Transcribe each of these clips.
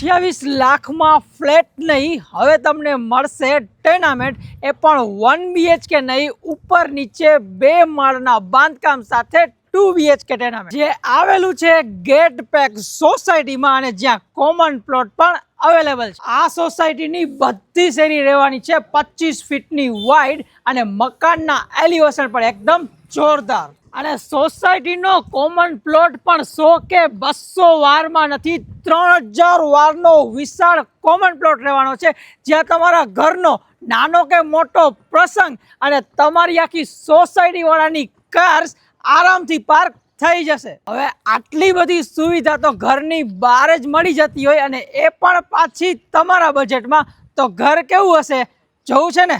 અઠ્યાવીસ લાખમાં ફ્લેટ નહીં, હવે તમને મળશે ટેનામેન્ટ એ પણ વન બીએચકે નહીં, ઉપર નીચે બે માળના બાંધકામ સાથે ટુ બીએચકે ટેનામેન્ટ જે આવેલું છે ગેટ પેક સોસાયટીમાં અને જ્યાં કોમન પ્લોટ પણ અવેલેબલ છે. આ સોસાયટીની બધી શેરી રહેવાની છે પચીસ ફીટની વાઇડ અને મકાનના એલિવેશન પણ એકદમ જોરદાર. અને સોસાયટીનો કોમન પ્લોટ પણ સો કે બસો વારમાં નથી, ત્રણ હજાર વારનો વિશાળ કોમન પ્લોટ રહેવાનો છે, જ્યાં તમારા ઘરનો નાનો કે મોટો પ્રસંગ અને તમારી આખી સોસાયટીવાળાની કાર્સ આરામથી પાર્ક થઈ જશે. હવે આટલી બધી સુવિધા તો ઘરની બહાર જ મળી જતી હોય અને એ પણ પાછી તમારા બજેટમાં તો ઘર કેવું હશે? જવું છે ને?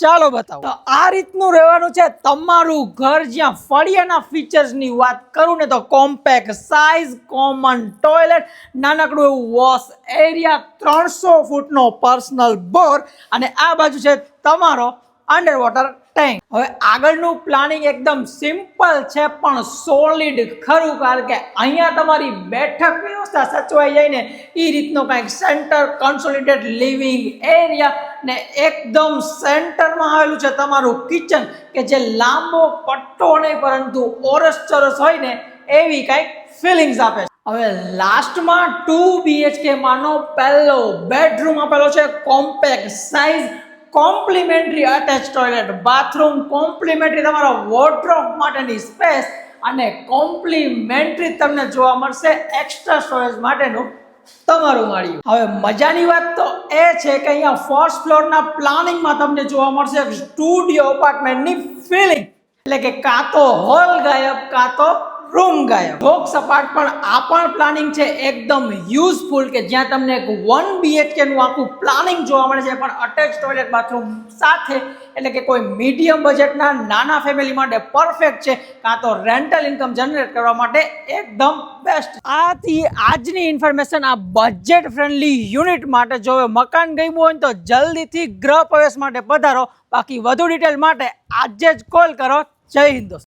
ચાલો બતાવો. આ રીતનું રહેવાનું છે. તમારું ઘર જ્યાં ફળિયાના ફીચર્સની વાત કરું ને તો કોમ્પેક્ટ સાઇઝ કોમન ટોયલેટ નાનકડું એવું વોશ એરિયા ત્રણસો ફૂટનો પર્સનલ બોર અને આ બાજુ છે તમારો અંડર વોટર ટેન્ક હવે આગળનું પ્લાનિંગ એકદમ સિમ્પલ છે, પણ સોલિડ ખરું, કારણ કે અહીંયા તમારી બેઠક વ્યવસ્થા સચવાઈ જાય ને. એ રીતનો કાંઈક સેન્ટર કન્સોલિડેટ લિવિંગ એરિયા ને એકદમ સેન્ટરમાં આવેલું છે તમારું કિચન, કે જે લાંબો પટ્ટો નહીં પરંતુ ઓરસ ચરસ હોય ને, એવી કાંઈક ફિલિંગ્સ આપે છે. હવે લાસ્ટમાં ટુ બીએચકે માનો પહેલો બેડરૂમ આપેલો છે compact size complimentary attach toilet bathroom complimentary તમારા વોર્ડ્રોબ માટેની સ્પેસ અને કોમ્પ્લિમેન્ટરી તમને જોવા મળશે એક્સ્ટ્રા સ્ટોરેજ માટેનું તમારું માળિયું. હવે મજાની વાત તો એ છે કે અહીંયા ફર્સ્ટ ફ્લોરના પ્લાનિંગમાં તમને જોવા મળશે સ્ટુડિયો અપાર્ટમેન્ટની ફિલિંગ એટલે કે કાં તો હોલ ગાયબ, કાં તો રૂમ ગાયબ. સપાટ પણ આ પણ પ્લાનિંગ છે એકદમ યુઝફુલ કે જ્યાં તમને એક વન બીએચકે નું આખું પ્લાનિંગ જોવા મળે છે, પણ અટેચ ટોયલેટ બાથરૂમ સાથે, એટલે કે કોઈ મીડિયમ બજેટના નાના ફેમિલી માટે પરફેક્ટ છે, કાં તો રેન્ટલ ઇન્કમ જનરેટ કરવા માટે એકદમ બેસ્ટ આથી આજની ઇન્ફોર્મેશન આ બજેટ ફ્રેન્ડલી યુનિટ માટે જો મકાન ગયું હોય તો જલ્દીથી ગૃહ પ્રવેશ માટે પધારો. બાકી વધુ ડિટેલ માટે આજે જ કોલ કરો. જય હિન્દ